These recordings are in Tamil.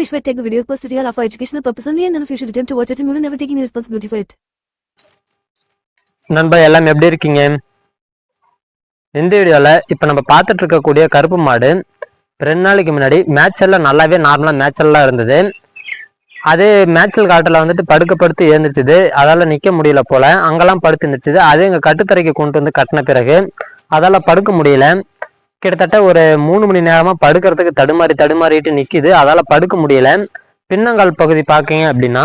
Rishwet take the videos posted here are for educational purpose only and none of you should attempt to watch it and we will never take any responsibility for it. நண்பா எல்லாம் எப்படி இருக்கீங்க? இந்த வீடியோவில் இப்போ நம்ம பார்த்துட்டு இருக்கக்கூடிய கருப்பு மாடு ரெண்டு நாளைக்கு முன்னாடி மேட்செல்லாம் நல்லாவே நார்மலாக மேட்செல்லாம் இருந்தது. அது மேட்சல் காட்டில் வந்துட்டு படுக்க படுத்து எழுந்திரிச்சுது. அதால் நிற்க முடியல போல. அங்கெல்லாம் படுத்து இருந்துச்சுது அது எங்கள் கட்டுத்தரைக்கு கொண்டு வந்து கட்டின பிறகு அதால் படுக்க முடியல. கிட்டத்தட்ட ஒரு மூணு மணி நேரமாக படுக்கிறதுக்கு தடுமாறி தடுமாறிட்டு நிற்கிது அதால் படுக்க முடியல. பின்னங்கால் பகுதி பாக்கீங்க அப்படின்னா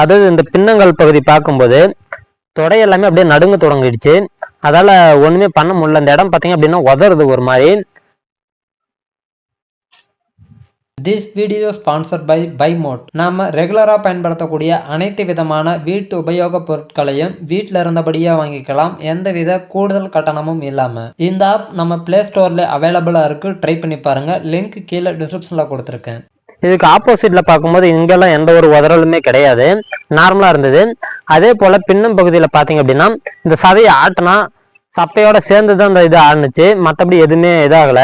அதாவது இந்த பின்னங்கால் பகுதி பார்க்கும்போது தொடை எல்லாமே அப்படியே நடுங்க தொடங்கிடுச்சு. அதால ஒண்ணுமே பண்ண முடியல. இந்த இடம் பார்த்தீங்க அப்படின்னா உதறது ஒரு மாதிரி. திஸ் வீடியோ ஸ்பான்சர் பை பைமோட் நாம் ரெகுலராக பயன்படுத்தக்கூடிய அனைத்து விதமான வீட்டு உபயோகப் பொருட்களையும் வீட்டில் இருந்தபடியே வாங்கிக்கலாம். எந்தவித கூடுதல் கட்டணமும் இல்லாமல் இந்த ஆப் நம்ம ப்ளே ஸ்டோரில் அவைலபிளாக இருக்குது ட்ரை பண்ணி பாருங்கள் லிங்க் கீழே டிஸ்கிரிப்ஷனில் கொடுத்துருக்கேன். இதுக்கு ஆப்போசிட்ல பார்க்கும்போது இங்கெல்லாம் எந்த ஒரு உதறலுமே கிடையாது. நார்மலா இருந்தது. அதே போல பின்னம் பகுதியில பாத்தீங்க அப்படின்னா இந்த சதையை ஆட்டினா சப்பையோட சேர்ந்து தான் இந்த இது ஆடுனுச்சு. மற்றபடி எதுவுமே இதாகல.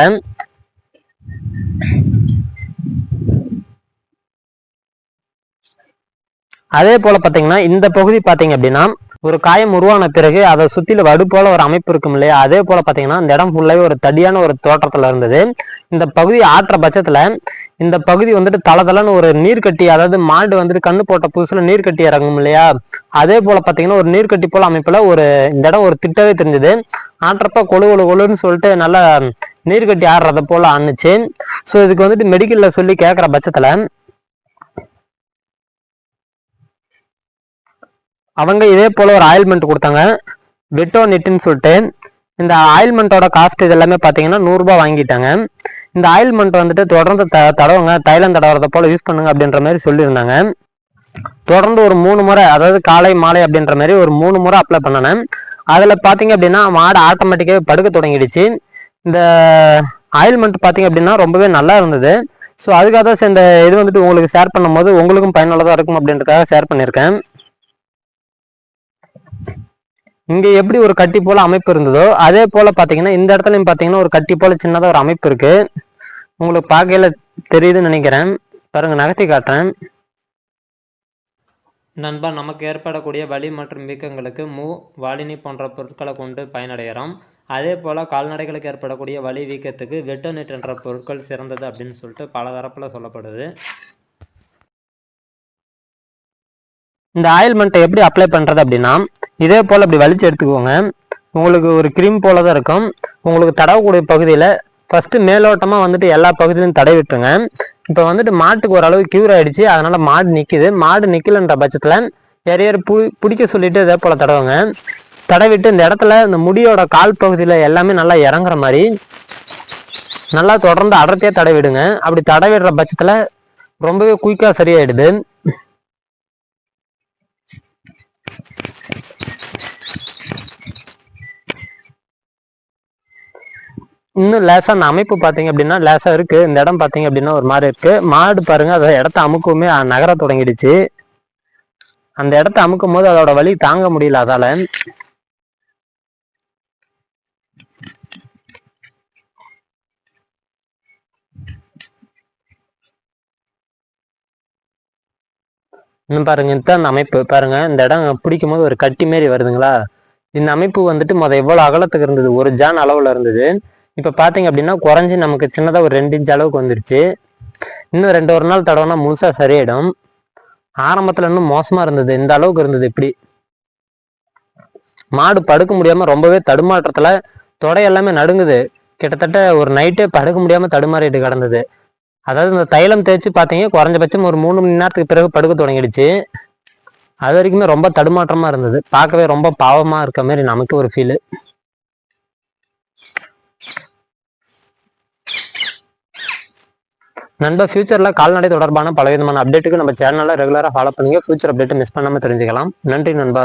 அதே போல பார்த்தீங்கன்னா இந்த பகுதி பார்த்தீங்க அப்படின்னா ஒரு காயம் உருவான பிறகு அதை சுத்தில வடு போல ஒரு அமைப்பு இருக்கும் இல்லையா? அதே போல பார்த்தீங்கன்னா இந்த இடம் ஃபுல்லாகவே ஒரு தடியான ஒரு தோற்றத்தில் இருந்தது. இந்த பகுதி ஆற்ற பட்சத்தில் இந்த பகுதி வந்துட்டு தளதளன்னு ஒரு நீர்க்கட்டி அதாவது மாடு வந்துட்டு கண்ணு போட்ட புதுசுல நீர்க்கட்டி இறங்கும் இல்லையா? அதே போல பார்த்தீங்கன்னா ஒரு நீர்க்கட்டி போல அமைப்பில் ஒரு இந்த இடம் ஒரு திட்டவே தெரிஞ்சது. ஆட்டுறப்ப கொழு கொழு கொழுன்னு சொல்லிட்டு நல்லா நீர்க்கட்டி ஆடுறத போல ஆணுச்சு. ஸோ இதுக்கு வந்துட்டு மெடிக்கலில் சொல்லி கேட்குற பட்சத்தில் அவங்க இதே போல ஒரு ஆயில்மெண்ட் கொடுத்தாங்க. வெட்டோ நெட்டுன்னு சொல்லிட்டு இந்த ஆயில்மெண்ட்டோட காஸ்ட் இது எல்லாமே பார்த்தீங்கன்னா நூறுரூபா வாங்கிட்டாங்க. இந்த ஆயில்மெண்ட் வந்துட்டு தொடர்ந்து த தடவுங்க தைலம் தடவுறத போல யூஸ் பண்ணுங்க அப்படின்ற மாதிரி சொல்லியிருந்தாங்க. தொடர்ந்து ஒரு மூணு முறை அதாவது காலை மாலை அப்படின்ற மாதிரி ஒரு மூணு முறை அப்ளை பண்ணினேன் அதில் பார்த்தீங்க அப்படின்னா மாடு ஆட்டோமேட்டிக்காகவே படுக்க தொடங்கிடுச்சு. இந்த ஆயில்மெண்ட் பார்த்தீங்க அப்படின்னா ரொம்பவே நல்லா இருந்தது. ஸோ அதுக்காக தான் இந்த இது வந்துட்டு உங்களுக்கு ஷேர் பண்ணும்போது உங்களுக்கும் பயனுள்ளதாக இருக்கும் அப்படின்றதுக்காக ஷேர் பண்ணியிருக்கேன். இங்க எப்படி ஒரு கட்டி போல அமைப்பு இருந்ததோ அதே போல பாத்தீங்கன்னா இந்த இடத்துலயும் பாத்தீங்கன்னா ஒரு கட்டி போல சின்னதா ஒரு அமைப்பு இருக்கு. உங்களுக்கு பார்க்கையில தெரியுதுன்னு நினைக்கிறேன். பாருங்க நகர்த்தி காட்டுறேன். நண்பா நமக்கு ஏற்படக்கூடிய வலி மற்றும் வீக்கங்களுக்கு மூ வாலினி போன்ற பொருட்களை கொண்டு பயனடைகிறோம் அதே போல் கால்நடைகளுக்கு ஏற்படக்கூடிய வலி வீக்கத்துக்கு வெட்டோனிட் என்ற பொருட்கள் சிறந்தது அப்படின்னு சொல்லிட்டு பல தரப்பில் சொல்லப்படுது. இந்த ஆயில்மெண்ட்டை எப்படி அப்ளை பண்ணுறது அப்படின்னா இதே போல் அப்படி வலிச்சு எடுத்துக்கோங்க. உங்களுக்கு ஒரு கிரீம் போல தான் இருக்கும். உங்களுக்கு தடவக்கூடிய பகுதியில் ஃபஸ்ட்டு மேலோட்டமாக வந்துட்டு எல்லா பகுதியிலும் தடவி விட்டுருங்க. இப்போ வந்துட்டு மாட்டுக்கு ஓரளவு கியூர் ஆகிடுச்சு அதனால் மாடு நிற்கிது மாடு நிற்கலன்ற பட்சத்தில் யாரையார் பு பிடிக்க சொல்லிட்டு இதே போல் தடவுங்க. தடவிட்டு இந்த இடத்துல இந்த முடியோட கால் பகுதியில் எல்லாமே நல்லா இறங்குற மாதிரி நல்லா தொடர்ந்து அடர்த்தியாக தடவிடுங்க. அப்படி தடவிடுற பட்சத்தில் ரொம்பவே குயிக்காக சரியாயிடுது. இன்னும் லேசாக அந்த அமைப்பு பார்த்தீங்க அப்படின்னா லேசாக இருக்கு. இந்த இடம் பார்த்தீங்க அப்படின்னா ஒரு மாதிரி இருக்குது மாடு பாருங்கள் அதை இடத்த அமுக்கவுமே நகர தொடங்கிடுச்சு. அந்த இடத்த அமுக்கும் போது அதோட வலி தாங்க முடியல அதால. இன்னும் பாருங்க இதுதான் அந்த அமைப்பு. பாருங்க இந்த இடம் பிடிக்கும் போது ஒரு கட்டி மாரி வருதுங்களா? இந்த அமைப்பு வந்துட்டு முத எவ்வளவு அகலத்துக்கு இருந்தது? ஒரு ஜான் அளவுல இருந்தது. இப்போ பார்த்தீங்க அப்படின்னா குறைஞ்சி நமக்கு சின்னதாக ஒரு ரெண்டு இன்ச் அளவுக்கு வந்துருச்சு. இன்னும் ரெண்டு ஒரு நாள் தடவைனா முழுசா சரியாயிடும். ஆரம்பத்தில் இன்னும் மோசமாக இருந்தது. இந்த அளவுக்கு இருந்தது இப்படி. மாடு படுக்க முடியாமல் ரொம்பவே தடுமாற்றத்தில் தொடை எல்லாமே நடுங்குது. கிட்டத்தட்ட ஒரு நைட்டே படுக்க முடியாமல் தடுமாறிட்டு கிடந்தது. அதாவது இந்த தைலம் தேய்ச்சி பார்த்தீங்க குறைஞ்சபட்சம் ஒரு மூணு மணி நேரத்துக்கு பிறகு படுக்க தொடங்கிடுச்சு. அது வரைக்குமே ரொம்ப தடுமாற்றமாக இருந்தது. பார்க்கவே ரொம்ப பாவமாக இருக்க மாதிரி நமக்கு ஒரு ஃபீல் நண்பர் ஃபியூச்சரில் கால்நடை தொடர்பான பல விதமான அப்டேட்டுக்கு நம்ம சேனல்ல ரெகுலராக ஃபாலோ பண்ணுங்க ஃபியூச்சர் அப்டேட் மிஸ் பண்ணாம தெரிஞ்சுக்கலாம். நன்றி நண்பா.